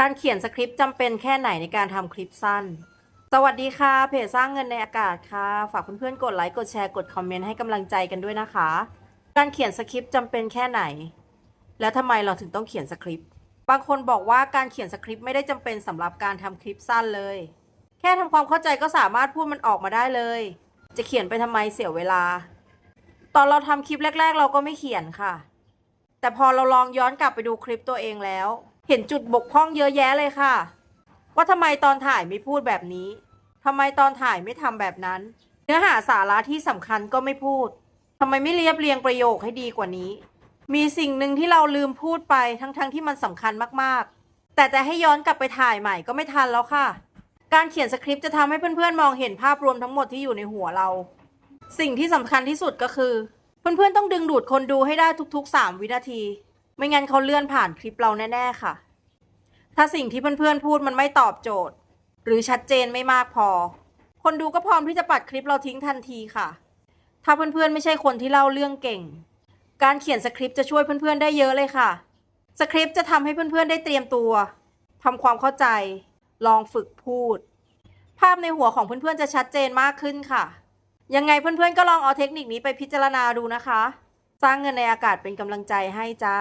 การเขียนสคริปต์จำเป็นแค่ไหนในการทำคลิปสั้น สวัสดีค่ะ เพจสร้างเงินในอากาศค่ะ ฝากเพื่อนๆกดไลค์ กดแชร์ กดคอมเมนต์ให้กำลังใจกันด้วยนะคะ การเขียนสคริปต์จำเป็นแค่ไหน แล้วทำไมเราถึงต้องเขียนสคริปต์ บางคนบอกว่าการเขียนสคริปต์ไม่ได้จำเป็นสำหรับการทำคลิปสั้นเลย แค่ทำความเข้าใจก็สามารถพูดมันออกมาได้เลย จะเขียนไปทำไมเสียเวลา ตอนเราทำคลิปแรก ๆ เราก็ไม่เขียนค่ะ แต่พอเราลองย้อนกลับไปดูคลิปตัวเองแล้ว เห็นจุดบกพร่องเยอะแยะเลยค่ะ ว่าทำไมตอนถ่ายไม่พูดแบบนี้ทำไมตอนถ่ายไม่ทำแบบนั้น เนื้อหาสาระที่สำคัญก็ไม่พูดทำไมไม่เรียบเรียงประโยคให้ดีกว่านี้ มีสิ่งหนึ่งที่เราลืมพูดไปทั้งๆที่มันสำคัญมากๆ แต่จะให้ย้อนกลับไปถ่ายใหม่ก็ไม่ทันแล้วค่ะ การเขียนสคริปต์จะทำให้เพื่อนๆมองเห็นภาพรวมทั้งหมดที่อยู่ในหัวเรา สิ่งที่สำคัญที่สุดก็คือ เพื่อนๆต้องดึงดูดคนดูให้ได้ทุกๆ 3 วินาที ไม่งั้นเขาเลื่อนผ่านคลิปเราแน่ ๆ ค่ะ ถ้าสิ่งที่เพื่อนๆพูดมันไม่ตอบโจทย์ หรือชัดเจนไม่มากพอ คนดูก็พร้อมที่จะปัดคลิปเราทิ้งทันทีค่ะ ถ้าเพื่อนๆไม่ใช่คนที่เล่าเรื่องเก่ง การเขียนสคริปต์จะช่วยเพื่อนๆได้เยอะเลยค่ะ สคริปต์จะทำให้เพื่อนๆได้เตรียมตัวทำความเข้าใจ ลองฝึกพูด ภาพในหัวของเพื่อนๆจะชัดเจนมากขึ้นค่ะ ยังไงเพื่อนๆก็ลองเอาเทคนิคนี้ไปพิจารณาดูนะคะ สร้างเงินในอากาศเป็นกำลังใจให้จ้า